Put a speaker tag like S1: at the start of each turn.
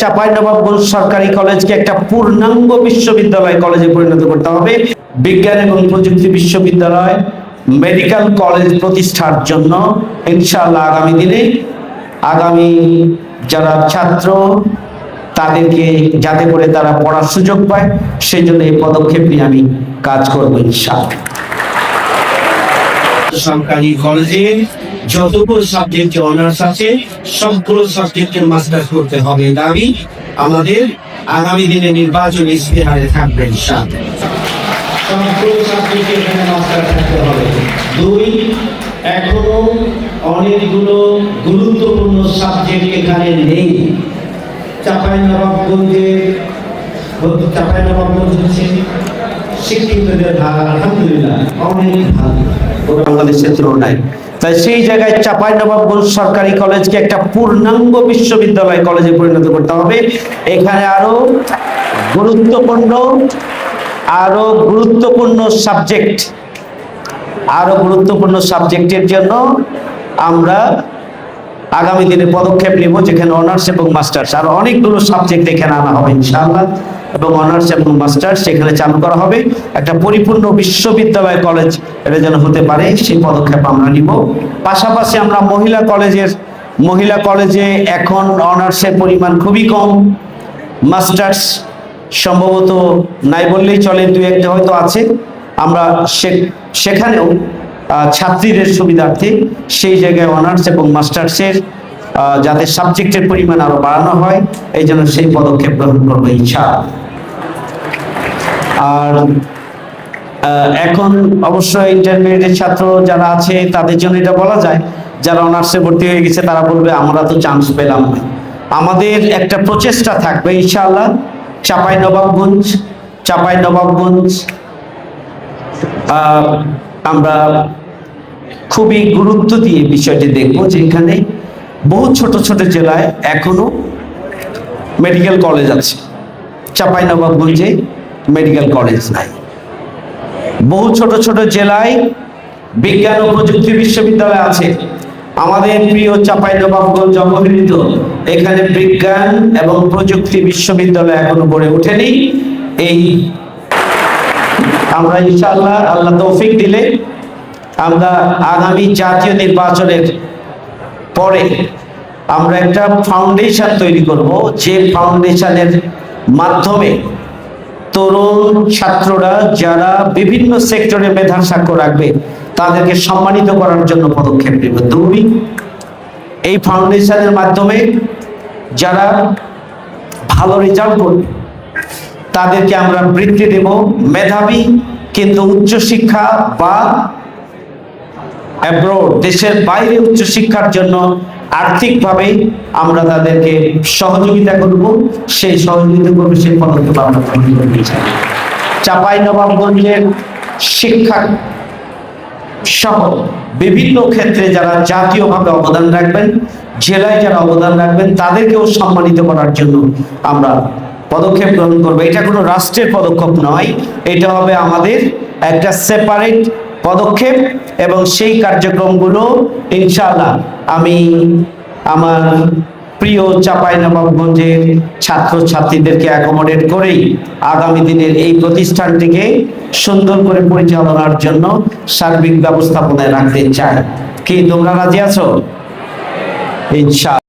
S1: চাপাই নবাবগঞ্জ সরকারি কলেজকে একটা পূর্ণাঙ্গ বিশ্ববিদ্যালয় কলেজে পরিণত করতে হবে। বিজ্ঞান এবং প্রযুক্তি বিশ্ববিদ্যালয় মেডিকেল কলেজ প্রতিষ্ঠার জন্য ইনশাআল্লাহ আগামী দিনে আগামী যারা ছাত্র, তাদেরকে যাতে করে তারা পড়ার সুযোগ পায়, সেই জন্য এই পদক্ষেপ নিয়ে আমি কাজ করব ইনশাআল্লাহ।
S2: সরকারি কলেজে যতগুলো সাবজেক্টে অনার্স আছে, সবগুলো সাবজেক্টে মাস্টার্স করতে হবে। দাবি, আমাদের আগামী দিনে নির্বাচন ইশতেহারে থাকবে ইনশাআল্লাহ। সবগুলো সাবজেক্টে এখানে মাস্টার থাকতে হবে। দুই, এখনও অনেকগুলো গুরুত্বপূর্ণ সাবজেক্ট এখানে নেই। চাপাই নবাবগঞ্জের চাপাই নবাবগঞ্জ হচ্ছে শিক্ষিতদের হার আলহামদুলিল্লাহ, অনেক ভালো।
S1: বাংলাদেশের তুলনায়। তাই সেই জায়গায় চাপাই নবাবগঞ্জ সরকারি কলেজকে একটা পূর্ণাঙ্গ বিশ্ববিদ্যালয় কলেজে পরিণত করতে হবে। এখানে আরও গুরুত্বপূর্ণ আরও গুরুত্বপূর্ণ সাবজেক্ট, আরও গুরুত্বপূর্ণ সাবজেক্টের জন্য আমরা আগামী দিনে পদক্ষেপ নিব, যেখানে অনার্স এবং মাস্টার্স আর অনেকগুলো সাবজেক্ট এখানে আনা হবে ইনশাআল্লাহ। এবং অনার্স এবং মাস্টার্স সেখানে চালু করা হবে, একটা পরিপূর্ণ বিশ্ববিদ্যালয় কলেজ এটা যেন হতে পারে, সেই পদক্ষেপ আমরা নিব। পাশাপাশি আমরা মহিলা কলেজের, মহিলা কলেজে এখন অনার্সের পরিমাণ খুবই কম। মাস্টার্স সম্ভবত নাই বললেই চলে দু একটা হয়তো আছে। আমরা সেখানেও ছাত্রীদের সুবিধার্থে সেই জায়গায় অনার্স এবং মাস্টার্সের যাতে সাবজেক্টের পরিমাণ আরও বাড়ানো হয়, এই জন্য সেই পদক্ষেপ গ্রহণ করব ইচ্ছা আর এখন অবশ্যই ইন্টারমিডিয়েটের ছাত্র যারা আছে, তাদের জন্য এটা বলা যায়, যারা অনার্সে ভর্তি হয়ে গেছে, তারা বলবে, আমরা তো চান্স পেলাম না। আমাদের একটা প্রচেষ্টা থাকবে ইনশাআল্লাহ। চাপাই নবাবগঞ্জ চাপাই নবাবগঞ্জ আমরা খুবই গুরুত্ব দিয়ে বিষয়টি দেখব যে এখানে বহু ছোট ছোট জেলায় এখনও মেডিকেল কলেজ আছে। চাপাই নবাবগঞ্জে মেডিকেল কলেজ নাই। বহু ছোট ছোট জেলায় বিজ্ঞান ও প্রযুক্তি বিশ্ববিদ্যালয় আছে। আমাদের প্রিয় চাপাই নবাবগঞ্জ অবহেলিত। এখানে বিজ্ঞান এবং প্রযুক্তি বিশ্ববিদ্যালয় এখনও গড়ে ওঠেনি। এই আমরা ইনশাআল্লাহ, আল্লাহ তৌফিক দিলে আমরা আগামী জাতীয় নির্বাচনের পরে আমরা একটা ফাউন্ডেশন তৈরি করব, যে ফাউন্ডেশনের মাধ্যমে তরুণ ছাত্ররা যারা বিভিন্ন সেক্টরে মেধার স্বাক্ষর রাখবে, তাদেরকে সম্মানিত করার জন্য পদক্ষেপ নেব। দুই, এই ফাউন্ডেশনের মাধ্যমে যারা ভালো রেজাল্ট করবে, তাদেরকে আমরা বৃত্তি দেব। মেধাবী, কিন্তু উচ্চশিক্ষা বা দেশের বাইরে উচ্চশিক্ষার জন্য আর্থিকভাবে আমরা তাদেরকে সহযোগিতা করব। সেই সহযোগিতা করবে সেই পদক্ষেপ আমরা চাপাই নবাবগঞ্জের শিক্ষা সহ বিভিন্ন ক্ষেত্রে যারা জাতীয়ভাবে অবদান রাখবেন, জেলায় যারা অবদান রাখবেন, তাদেরকেও সম্মানিত করার জন্য আমরা পদক্ষেপ গ্রহণ করব। এটা কোনো রাষ্ট্রের পদক্ষেপ নয়, এটা হবে আমাদের একটা সেপারেট পদক্ষেপ এবং সেই কার্যক্রমগুলো ইনশাআল্লাহ আমি আমার প্রিয় চাপাই নবাবগঞ্জের ছাত্র ছাত্রীদেরকে অ্যাকোমোডেট করেই আগামী দিনের এই প্রতিষ্ঠানটিকে সুন্দর করে পরিচালনার জন্য সার্বিক ব্যবস্থাপনায় রাখতে চাই। কি তোমরা রাজি আছো? ইনশা